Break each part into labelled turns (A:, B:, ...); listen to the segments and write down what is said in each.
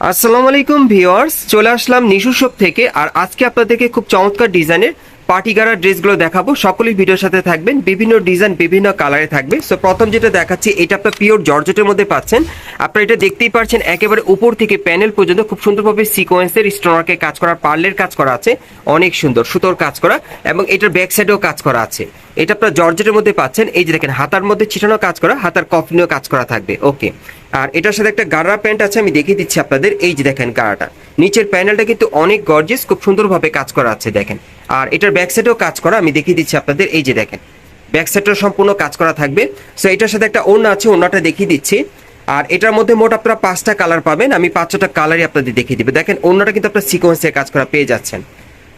A: আসসালামু আলাইকুম ভিওয়ার্স চলে আসলাম নিশু শপ থেকে। আর আজকে আপনাদেরকে খুব চমৎকার ডিজাইনের পার্টি গাড়ার ড্রেসগুলো দেখাবো। সকলেই ভিডিওর সাথে থাকবেন। বিভিন্ন ডিজাইন, বিভিন্ন কালারে থাকবে। সো প্রথম যেটা দেখাচ্ছি, এটা আপনার পিওর জর্জেটের মধ্যে পাচ্ছেন। আপনারা এটা দেখতেই পাচ্ছেন একেবারে উপর থেকে প্যানেল পর্যন্ত খুব সুন্দরভাবে সিকোয়েন্সের স্টোনারকে কাজ করা পার্লের কাজ করা আছে। অনেক সুন্দর, সুতোর কাজ করা এবং এটার ব্যাক সাইডেও কাজ করা আছে। এটা আপনার জর্জেটের মধ্যে পাচ্ছেন। এই যে দেখেন, হাতার মধ্যে ছিটানো কাজ করা, হাতার কফলিও কাজ করা থাকবে। ওকে আর এটার সাথে একটা গাড়া প্যান্ট আছে, আমি দেখিয়ে দিচ্ছি আপনাদের। এই যে দেখেন গাড়াটা। নিচের প্যানেলটা কিন্তু অনেক গর্জিয়াস খুব সুন্দরভাবে কাজ করা আছে দেখেন। আর এটার ব্যাক সাইডেও কাজ করা আমি দেখিয়ে দিচ্ছি আপনাদের এই যে দেখেন। ব্যাক সাইডটাও সম্পূর্ণ কাজ করা থাকবে। সো এটার সাথে একটা ওড়না আছে ওড়নাটা দেখিয়ে দিচ্ছি। আর এটার মধ্যে মোট আপনারা পাঁচটা কালার পাবেন আমি পাঁচটা কালারই আপনাদের দেখিয়ে দিবে। দেখেন ওড়নাটা কিন্তু আপনার সিকোয়েন্সে কাজ করা পেয়ে যাচ্ছেন।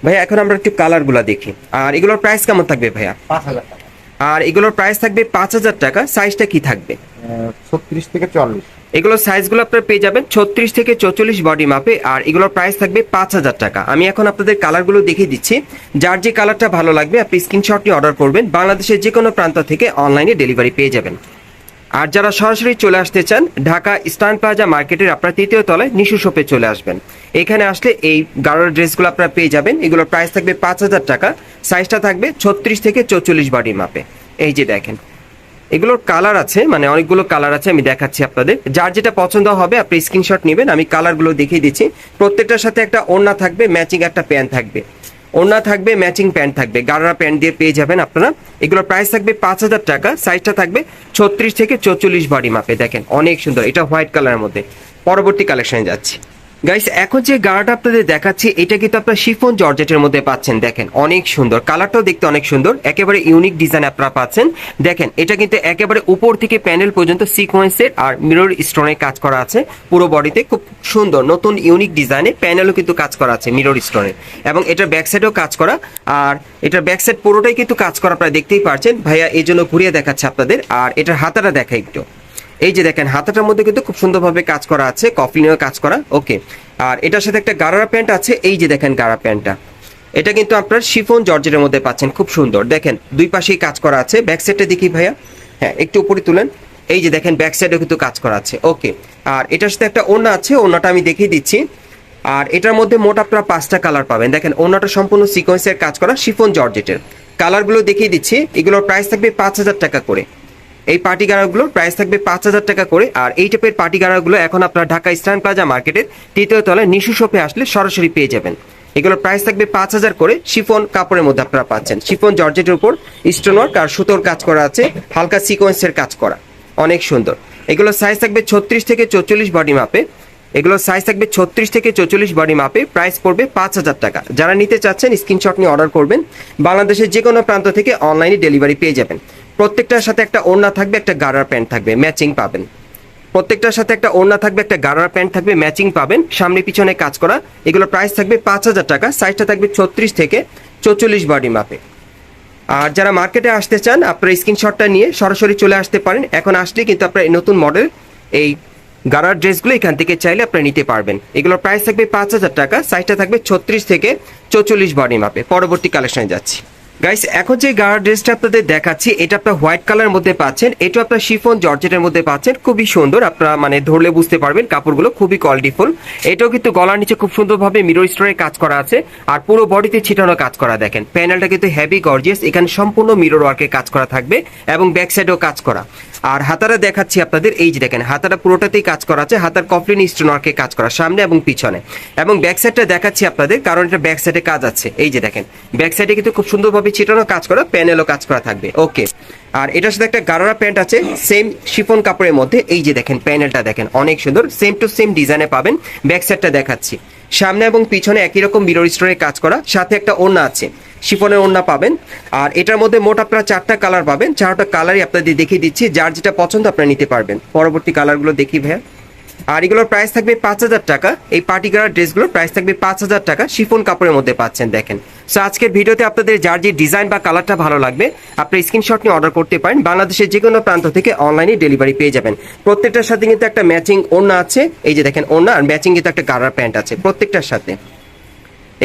A: ভাইয়া এখন আমরা একটু কালারগুলো দেখি। আর এগুলোর প্রাইস কেমন থাকবে ভাইয়া?
B: পাঁচ হাজার টাকা।
A: আর এগুলোর প্রাইস থাকবে পাঁচ হাজার টাকা সাইজটা কি থাকবে?
B: ছত্রিশ থেকে চল্লিশ।
A: এগুলোর সাইজগুলো আপনারা পেয়ে যাবেন ছত্রিশ থেকে চৌচল্লিশ বডি মাপে আর এগুলোর প্রাইস থাকবে পাঁচ হাজার টাকা। আমি এখন আপনাদের কালারগুলো দেখিয়ে দিচ্ছি। যার যে কালারটা ভালো লাগবে, আপনি স্ক্রিনশটটি অর্ডার করবেন। বাংলাদেশের যে কোনো প্রান্ত থেকে অনলাইনে ডেলিভারি পেয়ে যাবেন। আর যারা সরাসরি চলে আসতে চান, ঢাকা স্টান প্লাজা মার্কেটের আপনার তৃতীয় তলায় নিশু শপে চলে আসবেন। এখানে আসলে এই গাড়োর ড্রেসগুলো আপনারা পেয়ে যাবেন। এগুলোর প্রাইস থাকবে পাঁচ হাজার টাকা। সাইজটা থাকবে ছত্রিশ থেকে চৌচল্লিশ বডি মাপে এই যে দেখেন এগুলোর কালার আছে মানে অনেকগুলো কালার আছে, আমি দেখাচ্ছি আপনাদের। যার যেটা পছন্দ হবে, আপনি স্ক্রিনশট নেবেন, আমি কালারগুলো দেখিয়ে দিচ্ছি। প্রত্যেকটার সাথে একটা ওড়না থাকবে ম্যাচিং একটা প্যান্ট থাকবে। ওড়না থাকবে ম্যাচিং প্যান্ট থাকবে। গাড়া প্যান্ট দিয়ে পেয়ে যাবেন আপনারা। এগুলোর প্রাইস থাকবে পাঁচ হাজার টাকা সাইজটা থাকবে ছত্রিশ থেকে চৌচল্লিশ বডি মাপে দেখেন, অনেক সুন্দর। এটা হোয়াইট কালারের মধ্যে। পরবর্তী কালেকশনে যাচ্ছি। গাইস এখন যে গাড়াটা আপনাদের দেখাচ্ছি, এটা কিন্তু আপনার শিফন জর্জেটের মধ্যে পাচ্ছেন। দেখেন, অনেক সুন্দর। কালারটাও দেখতে অনেক সুন্দর। একেবারে ইউনিক ডিজাইন আপনারা পাচ্ছেন। দেখেন, এটা কিন্তু একেবারে উপর থেকে প্যানেল পর্যন্ত সিকোয়েন্সের আর মিরর স্টোনের কাজ করা আছে। পুরো বডিতে খুব সুন্দর, নতুন ইউনিক ডিজাইনে প্যানেলও কিন্তু কাজ করা আছে মিরর স্টোনের এবং এটার ব্যাক সাইডেও কাজ করা। আর এটার ব্যাক সাইড পুরোটাই কিন্তু কাজ করা আপনারা দেখতেই পারছেন। ভাইয়া, এই জন্য ঘুরিয়ে দেখাচ্ছে আপনাদের। আর এটার হাতাটা দেখা একটু। এই যে দেখেন, হাতাটার মধ্যে কিন্তু খুব সুন্দরভাবে কাজ করা আছে, কফি নিয়েও কাজ করা, ওকে। আর এটার সাথে একটা গাড়া প্যান্ট আছে, এই যে দেখেন গাড়া প্যান্টটা। এটা কিন্তু আপনার শিফন, জর্জেটের মধ্যে পাচ্ছেন, খুব সুন্দর। দেখেন, দুই পাশেই কাজ করা আছে, ব্যাক সাইডটা দেখি ভাইয়া। হ্যাঁ একটু উপরে তুলেন। এই যে দেখেন, ব্যাক সাইডেও কিন্তু কাজ করা আছে, ওকে। আর এটার সাথে একটা ওড়না আছে, ওড়নাটা আমি দেখিয়ে দিচ্ছি। আর এটার মধ্যে মোট আপনারা পাঁচটা কালার পাবেন। দেখেন, ওড়নাটা সম্পূর্ণ সিকোয়েন্সের কাজ করা, শিফন, জর্জেটের। কালারগুলো দেখিয়ে দিচ্ছি, এগুলোর প্রাইস থাকবে পাঁচ হাজার টাকা করে। এই পার্টি গাড়াগুলোর প্রাইস থাকবে পাঁচ হাজার টাকা করে। আর এই টাইপের পার্টি গাড়াগুলো এখন আপনার ঢাকা স্ট্যান্ড প্লাজা মার্কেটের তৃতীয় তলায় নিশু শপে আসলে সরাসরি পেয়ে যাবেন। এগুলোর প্রাইস থাকবে পাঁচ হাজার করে শিফন কাপড়ের মধ্যে আপনারা পাচ্ছেন। শিফন জর্জেটের উপর স্টোনওয়ার্ক আর সুতোর কাজ করা আছে, হালকা সিকোয়েন্সের কাজ করা। অনেক সুন্দর। এগুলোর সাইজ থাকবে ছত্রিশ থেকে চৌচল্লিশ বডি মাপে এগুলোর সাইজ থাকবে ছত্রিশ থেকে চৌচল্লিশ বডি মাপে প্রাইস পড়বে পাঁচ হাজার টাকা। যারা নিতে চাচ্ছেন স্ক্রিনশট নিয়ে অর্ডার করবেন। বাংলাদেশের যে কোনো প্রান্ত থেকে অনলাইনে ডেলিভারি পেয়ে যাবেন। প্রত্যেকটার সাথে একটা ওড়না থাকবে, একটা গাড়ার প্যান্ট থাকবে, ম্যাচিং পাবেন। প্রত্যেকটার সাথে একটা ওড়না থাকবে, একটা গাড়ার প্যান্ট থাকবে, ম্যাচিং পাবেন, সামনে পিছনে কাজ করা। এগুলোর প্রাইস থাকবে পাঁচ হাজার টাকা সাইজটা থাকবে ছত্রিশ থেকে চৌচল্লিশ বডি মাপে আর যারা মার্কেটে আসতে চান, আপনারা স্ক্রিনশটটা নিয়ে সরাসরি চলে আসতে পারেন। এখন আসলে কিন্তু আপনারা এই নতুন মডেল এই গাড়ার ড্রেসগুলো এখান থেকে চাইলে আপনারা নিতে পারবেন। এগুলোর প্রাইস থাকবে পাঁচ হাজার টাকা সাইজটা থাকবে ছত্রিশ থেকে চৌচল্লিশ বডি মাপে পরবর্তী কালেকশনে যাচ্ছি। গাইস এখন যে গাড়ার ড্রেসটা আপনাদের দেখাচ্ছি, এটা আপনার হোয়াইট কালার মধ্যে পাচ্ছেন এটা আপনার শিফন জর্জেটের মধ্যে পাচ্ছেন, খুবই সুন্দর, আপনারা মানে ধরলে বুঝতে পারবেন, কাপড়গুলো খুবই কোয়ালিটিফুল এটাও কিন্তু গলার নিচে খুব সুন্দরভাবে মিরর স্টোরে কাজ করা আছে, আর পুরো বডিতে ছিটানো কাজ করা, দেখেন। প্যানেলটা কিন্তু হেভি গর্জিয়াস এখানে সম্পূর্ণ মিরর ওয়ার্কে কাজ করা থাকবে, এবং ব্যাক সাইডেও কাজ করা। আর হাতারা দেখাচ্ছি আপনাদের, এই যে দেখেন হাতাটা পুরোটাতেই কাজ করা আছে, হাতার কফলিন স্টোন ওয়ার্কে কাজ করা, সামনে এবং পিছনে। এবং ব্যাক সাইডটা দেখাচ্ছি আপনাদের, কারণ এটা ব্যাক সাইডে কাজ আছে। এই যে দেখেন ব্যাক সাইডে কিন্তু খুব সুন্দরভাবে ছিটানো কাজ করা প্যানেলও কাজ করা থাকবে। ওকে আর এটার সাথে একটা গারারা প্যান্ট আছে সেম শিফন কাপড়ের মধ্যে। এই যে দেখেন প্যানেলটা দেখেন, অনেক সুন্দর সেম টু সেম ডিজাইনে পাবেন। ব্যাক সাইডটা দেখাচ্ছি। সামনে এবং পিছনে একই রকম মিরর স্টোনের কাজ করা, সাথে একটা ওড়না আছে। শিফনের ওড়না পাবেন। আর এটার মধ্যে মোট আপনারা চারটা কালার পাবেন। চারটা কালারই আপনাদের দেখিয়ে দিচ্ছি। যার যেটা পছন্দ আপনারা নিতে পারবেন। পরবর্তী কালারগুলো দেখি ভাইয়া। আর এগুলোর প্রাইস থাকবে পাঁচ হাজার টাকা। এই পার্টিকুলার ড্রেসগুলোর প্রাইস থাকবে পাঁচ হাজার টাকা। শিফন কাপড়ের মধ্যে পাচ্ছেন, দেখেন। সো আজকের ভিডিওতে আপনাদের যার যে ডিজাইন বা কালারটা ভালো লাগবে আপনি স্ক্রিনশট নিয়ে অর্ডার করতে পারেন। বাংলাদেশের যে কোনো প্রান্ত থেকে অনলাইনে ডেলিভারি পেয়ে যাবেন। প্রত্যেকটার সাথে কিন্তু একটা ম্যাচিং ওড়না আছে। এই যে দেখেন, ওড়না আর ম্যাচিং কিন্তু একটা গারার প্যান্ট আছে প্রত্যেকটার সাথে।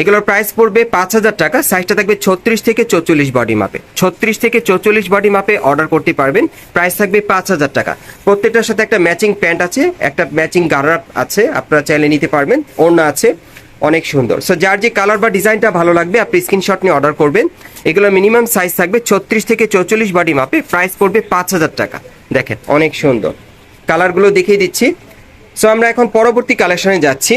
A: এগুলোর প্রাইস পড়বে পাঁচ হাজার টাকা সাইজটা থাকবে ছত্রিশ থেকে চৌচল্লিশ বডি মাপে ছত্রিশ থেকে চৌচল্লিশ বডি মাপে অর্ডার করতে পারবেন প্রাইস থাকবে পাঁচ হাজার টাকা। প্রত্যেকটার সাথে একটা ম্যাচিং প্যান্ট আছে, একটা ম্যাচিং গারার আছে, আপনারা চাইলে নিতে পারবেন, ওড়না আছে, অনেক সুন্দর। সো যার যে কালার বা ডিজাইনটা ভালো লাগবে, আপনি স্ক্রিনশট নিয়ে অর্ডার করবেন। এগুলো মিনিমাম সাইজ থাকবে ছত্রিশ থেকে চৌচল্লিশ বডি মাপে প্রাইস পড়বে পাঁচ হাজার টাকা। দেখেন, অনেক সুন্দর। কালারগুলো দেখিয়ে দিচ্ছি। সো আমরা এখন পরবর্তী কালেকশনে যাচ্ছি।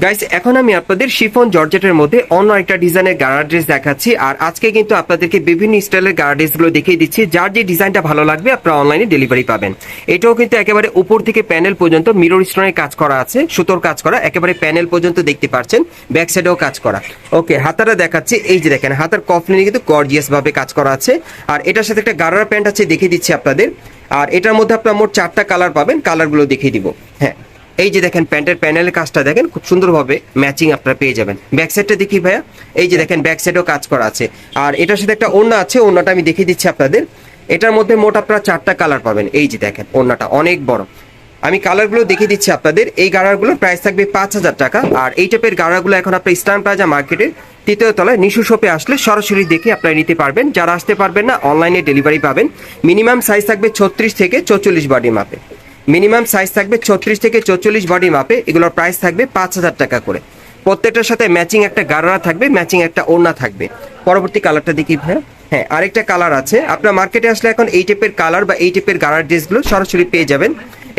A: গাইস এখন আমি আপনাদের শিফন জর্জেটের মধ্যে অন্য একটা ডিজাইনের গাড়া ড্রেস দেখাচ্ছি, আর আজকে কিন্তু আপনাদেরকে বিভিন্ন স্টাইলের গাড়া ড্রেসগুলো দেখিয়ে দিচ্ছি, যার যে ডিজাইনটা ভালো লাগবে আপনারা অনলাইনে ডেলিভারি পাবেন। এটাও কিন্তু একেবারে উপর থেকে প্যানেল পর্যন্ত মিরর স্টোনের কাজ করা আছে, সুতোর কাজ করা, একেবারে প্যানেল পর্যন্ত দেখতে পাচ্ছেন ব্যাক সাইডেও কাজ করা। ওকে হাতাটা দেখাচ্ছি, এই যে দেখেন, হাতার কফলিনে কিন্তু গর্জিয়াস ভাবে কাজ করা আছে। আর এটার সাথে একটা গাড়ার প্যান্ট আছে, দেখিয়ে দিচ্ছি আপনাদের। আর এটার মধ্যে আপনারা মোট চারটা কালার পাবেন কালারগুলো দেখিয়ে দিব। হ্যাঁ। এই যে দেখেন প্যান্টের প্যানেলের কাজটা দেখেন, খুব সুন্দরভাবে ম্যাচিং আপনারা পেয়ে যাবেন। ব্যাক সাইডটা দেখি ভাইয়া। এই যে দেখেন ব্যাক সাইডেও কাজ করা আছে। আর এটার সাথে একটা ওড়না আছে, ওড়নাটা আমি দেখিয়ে দিচ্ছি আপনাদের। এটার মধ্যে মোট আপনারা চারটা কালার পাবেন। এই যে দেখেন, ওড়নাটা অনেক বড়। আমি কালারগুলো দেখিয়ে দিচ্ছি আপনাদের। এই গাড়াগুলোর প্রাইস থাকবে পাঁচ হাজার টাকা। আর এই টাইপের গাড়াগুলো এখন আপনার ইস্টার্ন প্লাজা মার্কেটের তৃতীয় তলায় নিশু শপে আসলে সরাসরি দেখে আপনারা নিতে পারবেন। যারা আসতে পারবেন না অনলাইনে ডেলিভারি পাবেন। মিনিমাম সাইজ থাকবে ছত্রিশ থেকে চৌচল্লিশ বডি মাপে মিনিমাম সাইজ থাকবে ছত্রিশ থেকে চৌচল্লিশ বডি মাপে এগুলোর প্রাইস থাকবে পাঁচ হাজার টাকা করে। প্রত্যেকটার সাথে ম্যাচিং একটা গাড়া থাকবে ম্যাচিং একটা ওড়না থাকবে। পরবর্তী কালারটা দেখি ভাই হ্যাঁ আরেকটা কালার আছে। আপনার মার্কেটে আসলে এখন এই টাইপের কালার বা এই টাইপের গাড়ার ড্রেসগুলো সরাসরি পেয়ে যাবেন।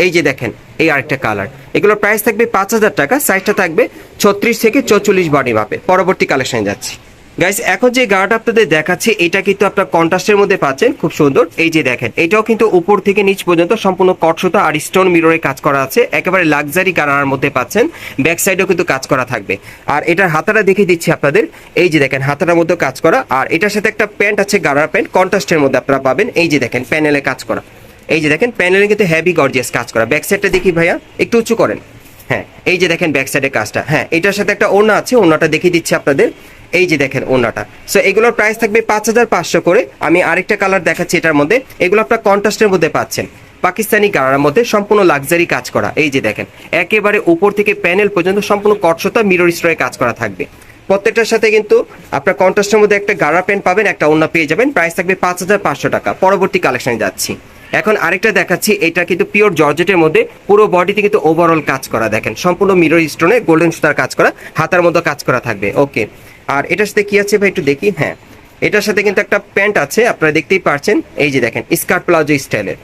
A: এই যে দেখেন, এই আরেকটা কালার এগুলোর প্রাইস থাকবে পাঁচ হাজার টাকা সাইজটা থাকবে ছত্রিশ থেকে চৌচল্লিশ বডি মাপে পরবর্তী কালেকশনে যাচ্ছি। গাইস এখন যে গাড়াটা আপনাদের দেখাচ্ছে, এটা কিন্তু আপনার কন্ট্রাস্টের মধ্যে পাচ্ছেন, খুব সুন্দর। এই যে দেখেন, এটাও কিন্তু উপর থেকে নিচ পর্যন্ত সম্পূর্ণ কটসুতা আর স্টোন মিররে কাজ করা আছে। একেবারে লাক্সারি গাড়ার মধ্যে পাচ্ছেন ব্যাক সাইডেও কিন্তু কাজ করা থাকবে। আর এটার হাতাটা দেখিয়ে দিচ্ছি আপনাদের। এই যে দেখেন, হাতাটার মধ্যে কাজ করা। আর এটার সাথে একটা প্যান্ট আছে, গাড়ার প্যান্ট কন্ট্রাস্টের মধ্যে আপনারা পাবেন। এই যে দেখেন প্যানেলে কাজ করা। এই যে দেখেন প্যানেলে কিন্তু হেভি গর্জিয়াস কাজ করা। ব্যাক সাইডটা দেখি ভাইয়া, একটু উঁচু করেন। হ্যাঁ এই যে দেখেন ব্যাক সাইডের কাজটা। হ্যাঁ এটার সাথে একটা ওড়না আছে, ওড়নাটা দেখিয়ে দিচ্ছি আপনাদের। এই যে দেখেন ওড়নাটা। সো এগুলোর প্রাইস থাকবে পাঁচ হাজার পাঁচশো করে। আমি আরেকটা কালার দেখাচ্ছি এটার মধ্যে। এগুলো আপনার কন্ট্রাস্টের মধ্যে পাচ্ছেন। পাকিস্তানি গাড়ার মধ্যে সম্পূর্ণ লাক্সারি কাজ করা। এই যে দেখেন, একেবারে উপর থেকে প্যানেল পর্যন্ত সম্পূর্ণ কটসতা মিরর স্টোরে কাজ করা থাকবে। প্রত্যেকটার সাথে কিন্তু আপনার কন্ট্রাস্টের মধ্যে একটা গাড়া প্যান্ট পাবেন, একটা ওড়না পেয়ে যাবেন। প্রাইস থাকবে পাঁচ হাজার পাঁচশো টাকা। পরবর্তী কালেকশনে যাচ্ছি। এখন আরেকটা দেখাচ্ছি, এটা কিন্তু পিওর জর্জেটের মধ্যে পুরো বডিতে কিন্তু ওভারঅল কাজ করা। দেখেন, সম্পূর্ণ মিরর স্টোনে গোল্ডেন সুতার কাজ করা, হাতার মধ্যে কাজ করা থাকবে। ওকে আর এটার সাথে কি আছে ভাই একটু দেখি? হ্যাঁ। এটার সাথে কিন্তু একটা প্যান্ট আছে আপনারা দেখতেই পারছেন। এই যে দেখেন স্কার্ট প্লাজো স্টাইলের।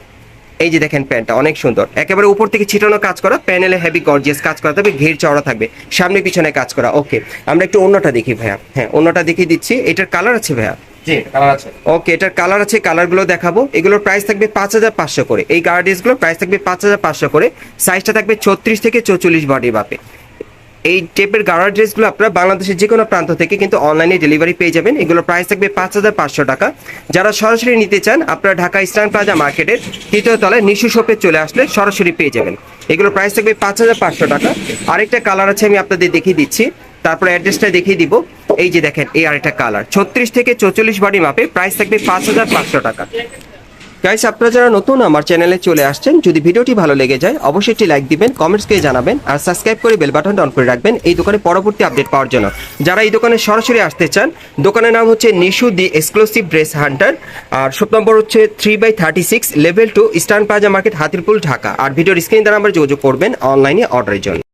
A: এই যে দেখেন প্যান্টটা অনেক সুন্দর। একেবারে উপর থেকে ছিটানো কাজ করা প্যানেলে হেভি গর্জিয়াস কাজ করা থাকবে ঘের চওড়া থাকবে। সামনে পিছনে কাজ করা ওকে আমরা একটু অন্যটা দেখি ভাইয়া। হ্যাঁ অন্যটা দেখিয়ে দিচ্ছি। এটার কালার আছে ভাইয়া? ওকে এটার কালার আছে। কালারগুলো দেখাবো। এগুলোর প্রাইস থাকবে পাঁচ হাজার পাঁচশো করে। এই গার্ডিসগুলোর প্রাইস থাকবে পাঁচ হাজার পাঁচশো করে। সাইজটা থাকবে ছত্রিশ থেকে চৌচল্লিশ বডি বাপে। এই টাইপের গাড়ার ড্রেসগুলো আপনারা বাংলাদেশের যে কোনো প্রান্ত থেকে কিন্তু অনলাইনে ডেলিভারি পেয়ে যাবেন। এগুলোর প্রাইস থাকবে পাঁচ হাজার পাঁচশো টাকা। যারা সরাসরি নিতে চান, আপনারা ঢাকা ইস্টার্ন প্লাজা মার্কেটের তৃতীয় তলায় নিশু শপে চলে আসলে সরাসরি পেয়ে যাবেন। এগুলোর প্রাইস থাকবে পাঁচ হাজার পাঁচশো টাকা। আরেকটা কালার আছে, আমি আপনাদের দেখিয়ে দিচ্ছি। তারপর অ্যাড্রেসটা দেখিয়ে দিব। এই যে দেখেন, এই আরেকটা কালার ছত্রিশ থেকে চৌচল্লিশ বডি মাপে প্রাইস থাকবে পাঁচ হাজার পাঁচশো টাকা। গাইস আপনারা যারা নতুন আমার চ্যানেলে চলে আসছেন, যদি ভিডিওটি ভালো লেগে যায়, অবশ্যই একটি লাইক দিবেন কমেন্টস করে জানাবেন, আর সাবস্ক্রাইব করে বেল বাটনটা অন করে রাখবেন এই দোকানে পরবর্তী আপডেট পাওয়ার জন্য। যারা এই দোকানে সরাসরি আসতে চান, দোকানের নাম হচ্ছে Nishu the exclusive dress hunter R shop number হচ্ছে three by thirty six level two eastern plaza market Hatirpool, Dhaka. আর ভিডিওর স্ক্রিন দ্বারা আমরা যোগাযোগ করবেন অনলাইনে অর্ডারের জন্য।